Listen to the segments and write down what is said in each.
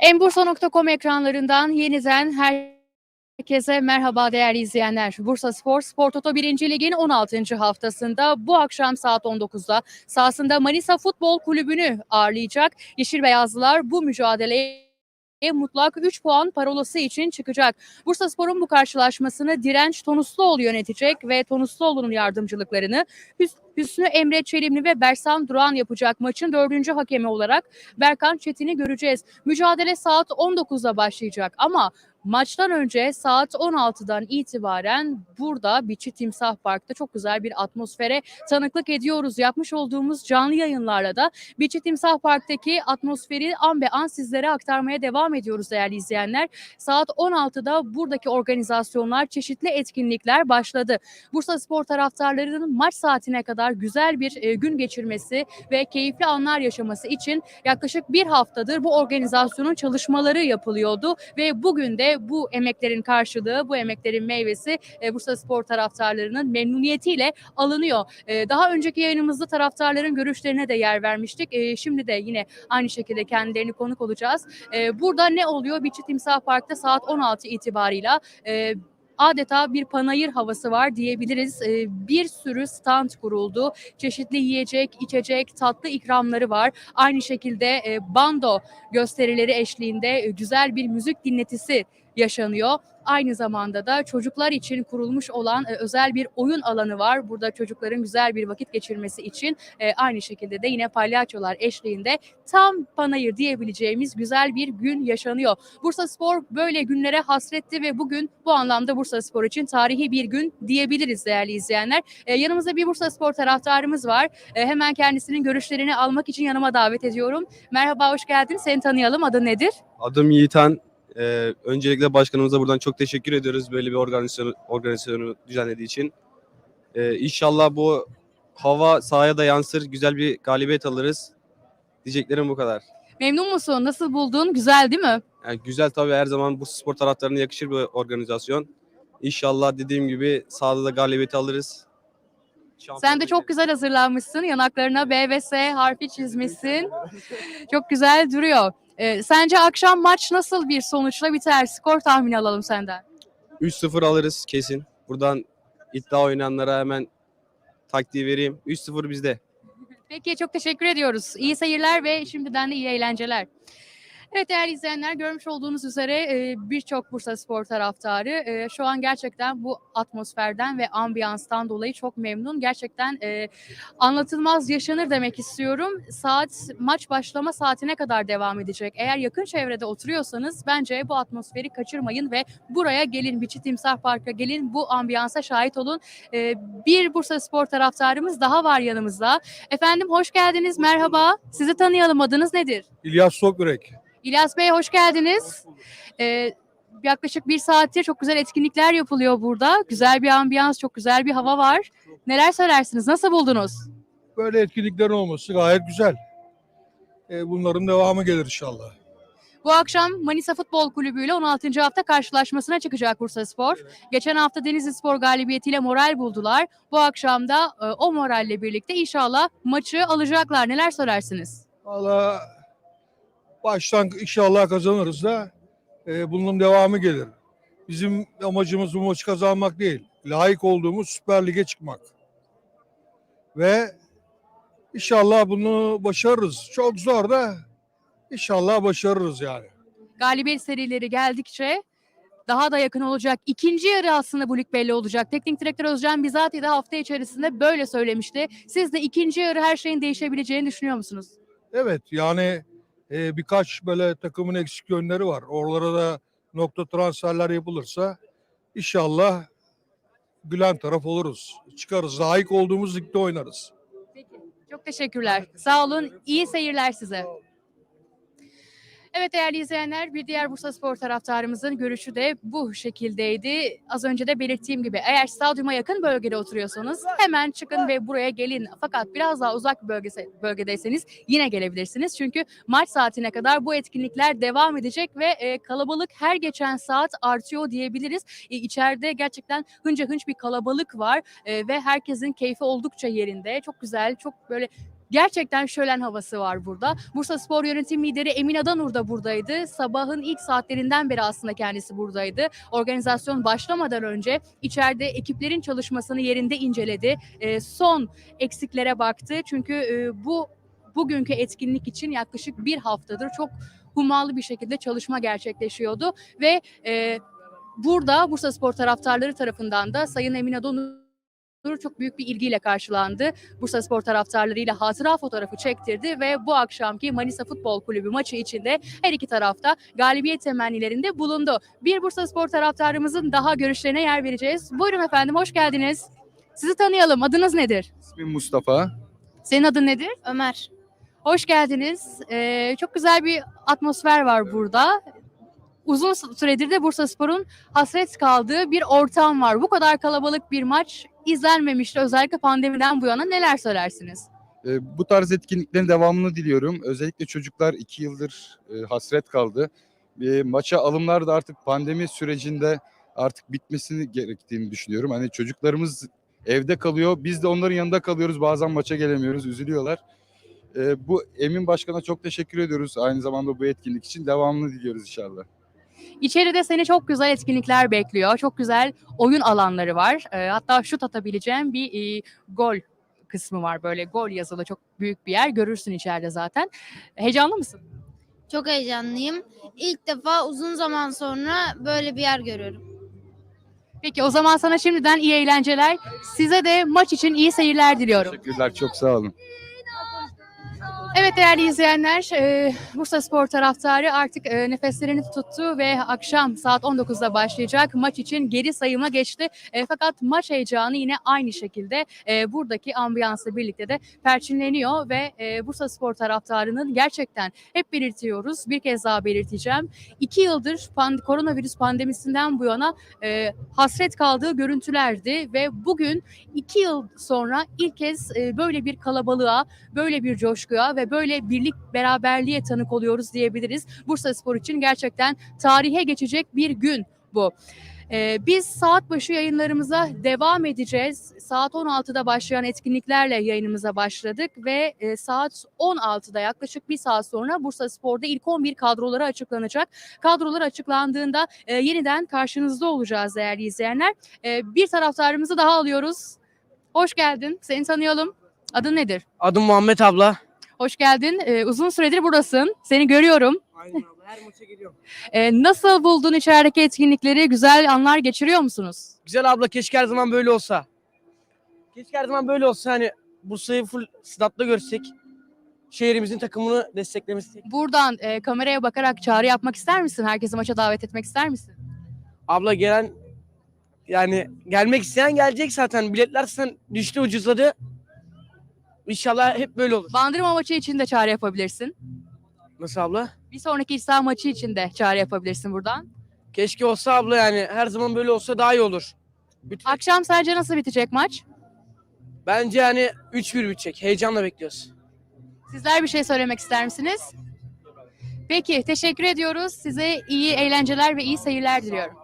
Enbursa.com ekranlarından yeniden herkese merhaba değerli izleyenler. Bursa Spor, Spor Toto 1. Lig'in 16. haftasında bu akşam saat 19'da sahasında Manisa Futbol Kulübü'nü ağırlayacak. Yeşil Beyazlılar bu mücadeleye mutlak 3 puan parolası için çıkacak. Bursa Spor'un bu karşılaşmasını Direnç Tonusluoğlu yönetecek ve Tonusluoğlu'nun yardımcılıklarını Hüs- Hüsnü Emre Çelimli ve Bersan Duran yapacak. Maçın dördüncü hakemi olarak Berkan Çetin'i göreceğiz. Mücadele saat 19'da başlayacak ama maçtan önce saat 16'dan itibaren burada Biçi Timsah Park'ta çok güzel bir atmosfere tanıklık ediyoruz. Yapmış olduğumuz canlı yayınlarla da Biçi Timsah Park'taki atmosferi an be an sizlere aktarmaya devam ediyoruz değerli izleyenler. Saat 16'da buradaki organizasyonlar, çeşitli etkinlikler başladı. Bursa Spor taraftarlarının maç saatine kadar güzel bir e, gün geçirmesi ve keyifli anlar yaşaması için yaklaşık bir haftadır bu organizasyonun çalışmaları yapılıyordu ve bugün de bu emeklerin karşılığı, bu emeklerin meyvesi e, Bursa Spor taraftarlarının memnuniyetiyle alınıyor. E, daha önceki yayınımızda taraftarların görüşlerine de yer vermiştik. E, şimdi de yine aynı şekilde kendilerini konuk olacağız. E, burada ne oluyor? Biçi Timsah Park'ta saat 16 itibarıyla e, adeta bir panayır havası var diyebiliriz. Ee, bir sürü stand kuruldu. Çeşitli yiyecek, içecek, tatlı ikramları var. Aynı şekilde e, bando gösterileri eşliğinde e, güzel bir müzik dinletisi yaşanıyor. Aynı zamanda da çocuklar için kurulmuş olan e, özel bir oyun alanı var. Burada çocukların güzel bir vakit geçirmesi için e, aynı şekilde de yine palyaçolar eşliğinde tam panayır diyebileceğimiz güzel bir gün yaşanıyor. Bursa Spor böyle günlere hasretti ve bugün bu anlamda Bursa Spor için tarihi bir gün diyebiliriz değerli izleyenler. E, yanımızda bir Bursa Spor taraftarımız var. E, hemen kendisinin görüşlerini almak için yanıma davet ediyorum. Merhaba, hoş geldin. Seni tanıyalım. Adın nedir? Adım Yiğitan. Ee, öncelikle başkanımıza buradan çok teşekkür ediyoruz böyle bir organizasyonu, organizasyonu düzenlediği için. Ee, inşallah bu hava sahaya da yansır, güzel bir galibiyet alırız. Diyeceklerim bu kadar. Memnun musun? Nasıl buldun? Güzel değil mi? Yani güzel tabii her zaman bu spor taraftarına yakışır bir organizasyon. İnşallah dediğim gibi sahada da galibiyeti alırız. Sen de çok güzel hazırlanmışsın. Yanaklarına B ve S harfi çizmişsin. Çok güzel duruyor. Ee, sence akşam maç nasıl bir sonuçla biter? Skor tahmini alalım senden. 3-0 alırız kesin. Buradan iddia oynayanlara hemen taktiği vereyim. 3-0 bizde. Peki çok teşekkür ediyoruz. İyi seyirler ve şimdiden de iyi eğlenceler. Evet değerli izleyenler görmüş olduğunuz üzere e, birçok Bursa Spor taraftarı e, şu an gerçekten bu atmosferden ve ambiyanstan dolayı çok memnun. Gerçekten e, anlatılmaz yaşanır demek istiyorum. Saat maç başlama saatine kadar devam edecek. Eğer yakın çevrede oturuyorsanız bence bu atmosferi kaçırmayın ve buraya gelin Biçi Timsah Park'a gelin bu ambiyansa şahit olun. Bir Bursa Spor taraftarımız daha var yanımızda. Efendim hoş geldiniz merhaba. Sizi tanıyalım adınız nedir? İlyas Sokyürek. İlyas Bey hoş geldiniz. Ee, yaklaşık bir saattir çok güzel etkinlikler yapılıyor burada. Güzel bir ambiyans, çok güzel bir hava var. Neler söylersiniz? Nasıl buldunuz? Böyle etkinliklerin olması gayet güzel. E, bunların devamı gelir inşallah. Bu akşam Manisa Futbol Kulübü ile 16. hafta karşılaşmasına çıkacak Bursa Spor. Geçen hafta Denizli Spor galibiyetiyle moral buldular. Bu akşam da e, o moralle birlikte inşallah maçı alacaklar. Neler söylersiniz? Valla baştan inşallah kazanırız da e, bunun devamı gelir. Bizim amacımız bu maçı kazanmak değil. Layık olduğumuz Süper Lig'e çıkmak. Ve inşallah bunu başarırız. Çok zor da inşallah başarırız yani. Galibiyet serileri geldikçe daha da yakın olacak. İkinci yarı aslında bu lig belli olacak. Teknik direktör Özcan Bizati'de hafta içerisinde böyle söylemişti. Siz de ikinci yarı her şeyin değişebileceğini düşünüyor musunuz? Evet yani e, birkaç böyle takımın eksik yönleri var. Oralara da nokta transferler yapılırsa inşallah gülen taraf oluruz. Çıkarız. Layık olduğumuz ligde oynarız. Peki. Çok teşekkürler. Sağ olun. İyi seyirler size. Evet değerli izleyenler bir diğer Bursa Spor taraftarımızın görüşü de bu şekildeydi. Az önce de belirttiğim gibi eğer stadyuma yakın bölgede oturuyorsanız hemen çıkın ve buraya gelin. Fakat biraz daha uzak bir bölgese, bölgedeyseniz yine gelebilirsiniz. Çünkü maç saatine kadar bu etkinlikler devam edecek ve e, kalabalık her geçen saat artıyor diyebiliriz. E, içeride gerçekten hınca hınç bir kalabalık var e, ve herkesin keyfi oldukça yerinde. Çok güzel, çok böyle Gerçekten şölen havası var burada. Bursa Spor Yönetim Lideri Emin Adanur da buradaydı. Sabahın ilk saatlerinden beri aslında kendisi buradaydı. Organizasyon başlamadan önce içeride ekiplerin çalışmasını yerinde inceledi. Ee, son eksiklere baktı. Çünkü e, bu bugünkü etkinlik için yaklaşık bir haftadır çok hummalı bir şekilde çalışma gerçekleşiyordu ve e, burada Bursa Spor taraftarları tarafından da Sayın Emin Adanur çok büyük bir ilgiyle karşılandı. Bursa Spor taraftarlarıyla hatıra fotoğrafı çektirdi ve bu akşamki Manisa Futbol Kulübü maçı içinde her iki tarafta galibiyet temennilerinde bulundu. Bir Bursa Spor taraftarımızın daha görüşlerine yer vereceğiz. Buyurun efendim, hoş geldiniz. Sizi tanıyalım. Adınız nedir? İsmim Mustafa. Senin adın nedir? Ömer. Hoş geldiniz. Ee, çok güzel bir atmosfer var burada. Uzun süredir de Bursa Spor'un hasret kaldığı bir ortam var. Bu kadar kalabalık bir maç izlenmemişti. Özellikle pandemiden bu yana neler söylersiniz? Ee, bu tarz etkinliklerin devamını diliyorum. Özellikle çocuklar iki yıldır e, hasret kaldı. E, maça alımlar da artık pandemi sürecinde artık bitmesini gerektiğini düşünüyorum. Hani çocuklarımız evde kalıyor. Biz de onların yanında kalıyoruz. Bazen maça gelemiyoruz. Üzülüyorlar. E, bu Emin Başkan'a çok teşekkür ediyoruz. Aynı zamanda bu etkinlik için devamını diliyoruz inşallah. İçeride seni çok güzel etkinlikler bekliyor. Çok güzel oyun alanları var. Ee, hatta şut atabileceğim bir e, gol kısmı var. Böyle gol yazılı çok büyük bir yer. Görürsün içeride zaten. Heyecanlı mısın? Çok heyecanlıyım. İlk defa uzun zaman sonra böyle bir yer görüyorum. Peki o zaman sana şimdiden iyi eğlenceler. Size de maç için iyi seyirler diliyorum. Teşekkürler. Çok sağ olun. Evet değerli izleyenler, e, Bursa Spor taraftarı artık e, nefeslerini tuttu ve akşam saat 19'da başlayacak maç için geri sayıma geçti. E, fakat maç heyecanı yine aynı şekilde buradaki ambiyansla birlikte de perçinleniyor ve Bursa Spor taraftarının gerçekten hep belirtiyoruz, bir kez daha belirteceğim. İki yıldır pand- koronavirüs pandemisinden bu yana hasret kaldığı görüntülerdi ve bugün iki yıl sonra ilk kez böyle bir kalabalığa, böyle bir coşkuya ve böyle birlik beraberliğe tanık oluyoruz diyebiliriz. Bursa Spor için gerçekten tarihe geçecek bir gün bu. Ee, biz saat başı yayınlarımıza devam edeceğiz. Saat 16'da başlayan etkinliklerle yayınımıza başladık ve e, saat 16'da yaklaşık bir saat sonra Bursa Spor'da ilk 11 kadroları açıklanacak. Kadrolar açıklandığında e, yeniden karşınızda olacağız değerli izleyenler. E, bir taraftarımızı daha alıyoruz. Hoş geldin. Seni tanıyalım. Adın nedir? Adım Muhammed abla. Hoş geldin. Ee, uzun süredir buradasın. Seni görüyorum. Aynen abla her maça geliyorum. Ee, nasıl buldun içerideki etkinlikleri? Güzel anlar geçiriyor musunuz? Güzel abla keşke her zaman böyle olsa. Keşke her zaman böyle olsa hani Bursa'yı full statta görsek. Şehrimizin takımını desteklemesek. Buradan e, kameraya bakarak çağrı yapmak ister misin? Herkesi maça davet etmek ister misin? Abla gelen yani gelmek isteyen gelecek zaten. Biletler zaten düştü ucuzladı. İnşallah hep böyle olur. Bandırma maçı için de çağrı yapabilirsin. Nasıl abla? Bir sonraki saha maçı için de çağrı yapabilirsin buradan. Keşke olsa abla yani her zaman böyle olsa daha iyi olur. Bütün, Akşam sence nasıl bitecek maç? bence yani 3-1 bitecek. Heyecanla bekliyoruz. Sizler bir şey söylemek ister misiniz? Peki, teşekkür ediyoruz. Size iyi eğlenceler ve iyi seyirler diliyorum.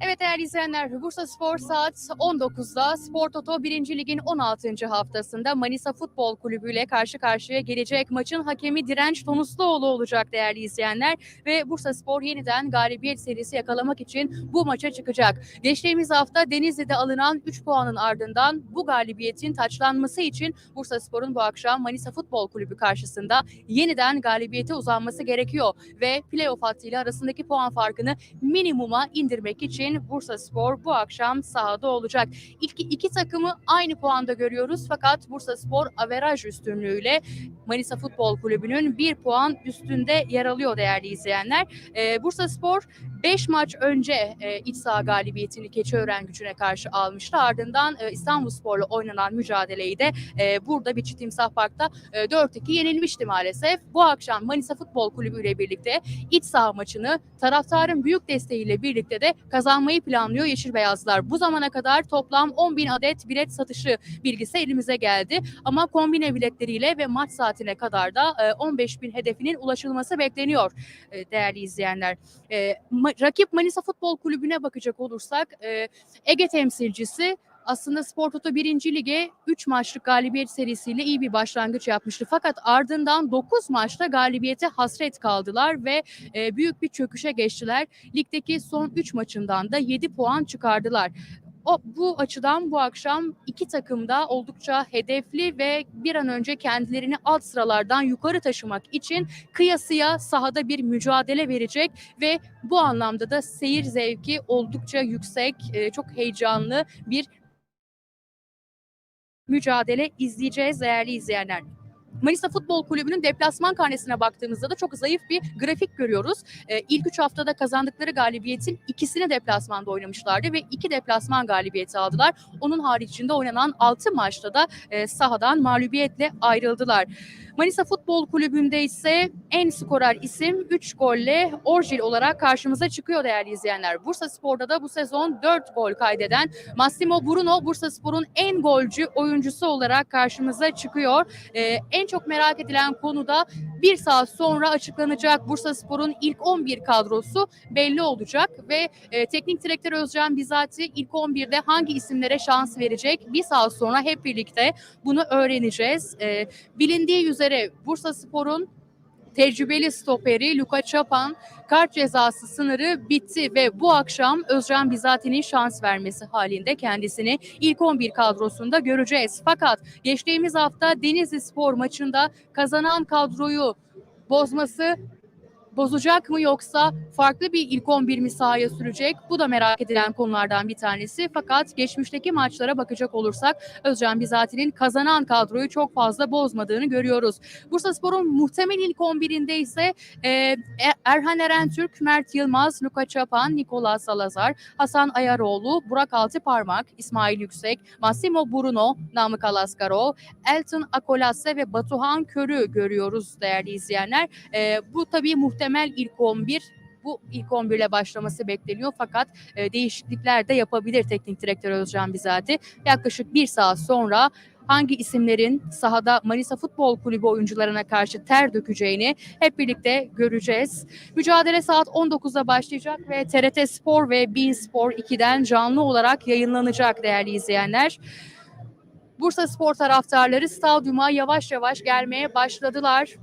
Evet değerli izleyenler, Bursa Spor saat 19'da Spor Toto 1. Lig'in 16. haftasında Manisa Futbol Kulübü ile karşı karşıya gelecek. Maçın hakemi Direnç Tonusluoğlu olacak değerli izleyenler ve Bursa Spor yeniden galibiyet serisi yakalamak için bu maça çıkacak. Geçtiğimiz hafta Denizli'de alınan 3 puanın ardından bu galibiyetin taçlanması için Bursa Spor'un bu akşam Manisa Futbol Kulübü karşısında yeniden galibiyete uzanması gerekiyor ve playoff hattıyla arasındaki puan farkını minimuma indirmek için Bursa Spor bu akşam sahada olacak. İlk iki takımı aynı puanda görüyoruz fakat Bursa Spor averaj üstünlüğüyle Manisa Futbol Kulübü'nün bir puan üstünde yer alıyor değerli izleyenler. Ee, Bursa Spor 5 maç önce e, iç saha galibiyetini Keçiören gücüne karşı almıştı. Ardından e, İstanbulspor'la oynanan mücadeleyi de e, burada bir Timsah Park'ta e, 4-2 yenilmişti maalesef. Bu akşam Manisa Futbol Kulübü ile birlikte iç saha maçını taraftarın büyük desteğiyle birlikte de kazanmayı planlıyor Yeşil Beyazlar. Bu zamana kadar toplam 10 bin adet bilet satışı bilgisi elimize geldi. Ama kombine biletleriyle ve maç saatine kadar da e, 15 bin hedefinin ulaşılması bekleniyor e, değerli izleyenler. E, rakip Manisa Futbol Kulübü'ne bakacak olursak e, Ege temsilcisi aslında Spor Toto 1. Lig'e 3 maçlık galibiyet serisiyle iyi bir başlangıç yapmıştı. Fakat ardından 9 maçta galibiyete hasret kaldılar ve e, büyük bir çöküşe geçtiler. Ligdeki son 3 maçından da 7 puan çıkardılar. O, bu açıdan bu akşam iki takım da oldukça hedefli ve bir an önce kendilerini alt sıralardan yukarı taşımak için kıyasıya sahada bir mücadele verecek ve bu anlamda da seyir zevki oldukça yüksek, e, çok heyecanlı bir mücadele izleyeceğiz değerli izleyenler. Manisa Futbol Kulübü'nün deplasman karnesine baktığımızda da çok zayıf bir grafik görüyoruz. Ee, ilk üç haftada kazandıkları galibiyetin ikisini deplasmanda oynamışlardı ve iki deplasman galibiyeti aldılar. Onun haricinde oynanan altı maçta da e, sahadan mağlubiyetle ayrıldılar. Manisa Futbol Kulübü'nde ise en skorer isim 3 golle Orjil olarak karşımıza çıkıyor değerli izleyenler. Bursa Spor'da da bu sezon 4 gol kaydeden Massimo Bruno Bursa Spor'un en golcü oyuncusu olarak karşımıza çıkıyor. Ee, en çok merak edilen konu da bir saat sonra açıklanacak Bursa Spor'un ilk 11 kadrosu belli olacak ve e, teknik direktör Özcan Bizati ilk 11'de hangi isimlere şans verecek bir saat sonra hep birlikte bunu öğreneceğiz. E, bilindiği üzere Bursa Spor'un tecrübeli stoperi Luka Çapan kart cezası sınırı bitti ve bu akşam Özcan Bizati'nin şans vermesi halinde kendisini ilk 11 kadrosunda göreceğiz. Fakat geçtiğimiz hafta Denizli Spor maçında kazanan kadroyu bozması bozacak mı yoksa farklı bir ilk 11 mi sahaya sürecek? Bu da merak edilen konulardan bir tanesi. Fakat geçmişteki maçlara bakacak olursak Özcan Bizati'nin kazanan kadroyu çok fazla bozmadığını görüyoruz. Bursaspor'un muhtemel ilk 11'inde ise e, Erhan Erentürk, Mert Yılmaz, Luka Çapan, Nikola Salazar, Hasan Ayaroğlu, Burak Altıparmak, İsmail Yüksek, Massimo Bruno, Namık Alaskarov, Elton Akolasse ve Batuhan Kör'ü görüyoruz değerli izleyenler. E, bu tabii muhtemel ilk 11 bu ilk 11 ile başlaması bekleniyor fakat e, değişiklikler de yapabilir teknik direktör Özcan Bizati. Yaklaşık bir saat sonra hangi isimlerin sahada Manisa Futbol Kulübü oyuncularına karşı ter dökeceğini hep birlikte göreceğiz. Mücadele saat 19'da başlayacak ve TRT Spor ve Bein Spor 2'den canlı olarak yayınlanacak değerli izleyenler. Bursa Spor taraftarları stadyuma yavaş yavaş gelmeye başladılar.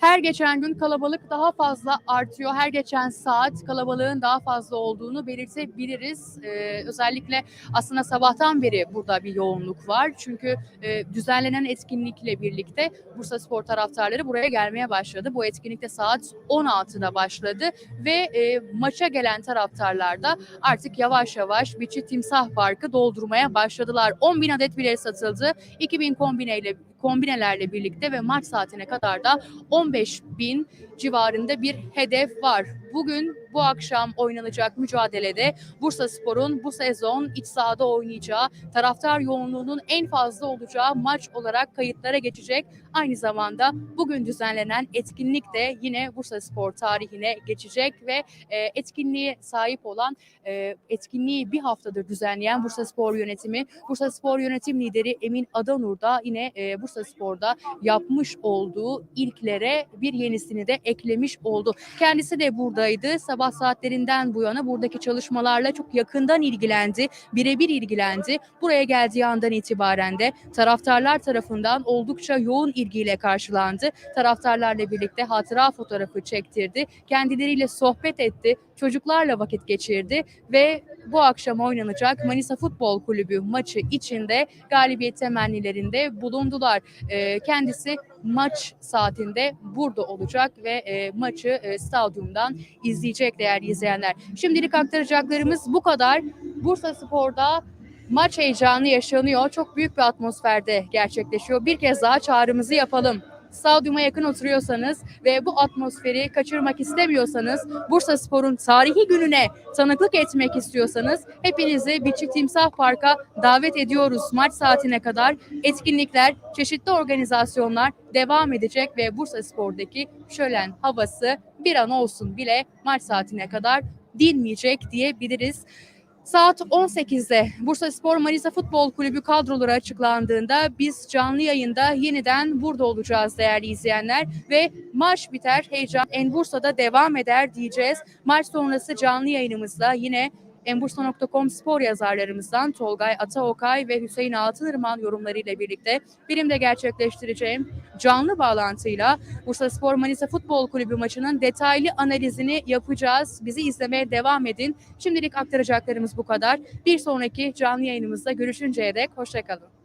Her geçen gün kalabalık daha fazla artıyor. Her geçen saat kalabalığın daha fazla olduğunu belirtebiliriz. Ee, özellikle aslında sabahtan beri burada bir yoğunluk var. Çünkü e, düzenlenen etkinlikle birlikte Bursa Spor taraftarları buraya gelmeye başladı. Bu etkinlikte saat 16'da başladı ve e, maça gelen taraftarlar da artık yavaş yavaş Biçi Timsah Parkı doldurmaya başladılar. 10 bin adet bilet satıldı. 2000 kombineyle kombinelerle birlikte ve maç saatine kadar da 15 bin civarında bir hedef var. Bugün bu akşam oynanacak mücadelede Bursa Spor'un bu sezon iç sahada oynayacağı taraftar yoğunluğunun en fazla olacağı maç olarak kayıtlara geçecek. Aynı zamanda bugün düzenlenen etkinlik de yine Bursa Spor tarihine geçecek ve e, etkinliğe sahip olan e, etkinliği bir haftadır düzenleyen Bursa Spor yönetimi, Bursa Spor yönetim lideri Emin Adanur da yine e, Bursa Spor'da yapmış olduğu ilklere bir yenisini de eklemiş oldu. Kendisi de buradaydı. Sabah saatlerinden bu yana buradaki çalışmalarla çok yakından ilgilendi, birebir ilgilendi. Buraya geldiği andan itibaren de taraftarlar tarafından oldukça yoğun ilgiyle karşılandı. Taraftarlarla birlikte hatıra fotoğrafı çektirdi. Kendileriyle sohbet etti. Çocuklarla vakit geçirdi ve bu akşam oynanacak Manisa Futbol Kulübü maçı içinde galibiyet temennilerinde bulundular. Ee, kendisi maç saatinde burada olacak ve e, maçı e, stadyumdan izleyecek değerli izleyenler. Şimdilik aktaracaklarımız bu kadar. Bursa Spor'da maç heyecanı yaşanıyor. Çok büyük bir atmosferde gerçekleşiyor. Bir kez daha çağrımızı yapalım. Stadyuma yakın oturuyorsanız ve bu atmosferi kaçırmak istemiyorsanız Bursa Spor'un tarihi gününe tanıklık etmek istiyorsanız hepinizi Biçi Timsah Park'a davet ediyoruz maç saatine kadar. Etkinlikler, çeşitli organizasyonlar devam edecek ve Bursa Spor'daki şölen havası bir an olsun bile maç saatine kadar dinmeyecek diyebiliriz. Saat 18'de Bursa Spor Manisa Futbol Kulübü kadroları açıklandığında biz canlı yayında yeniden burada olacağız değerli izleyenler ve maç biter heyecan en Bursa'da devam eder diyeceğiz. Maç sonrası canlı yayınımızda yine Enbursa.com spor yazarlarımızdan Tolgay Ataokay ve Hüseyin Altınırman yorumlarıyla birlikte birimde gerçekleştireceğim canlı bağlantıyla Bursa Spor Manisa Futbol Kulübü maçının detaylı analizini yapacağız. Bizi izlemeye devam edin. Şimdilik aktaracaklarımız bu kadar. Bir sonraki canlı yayınımızda görüşünceye dek hoşçakalın.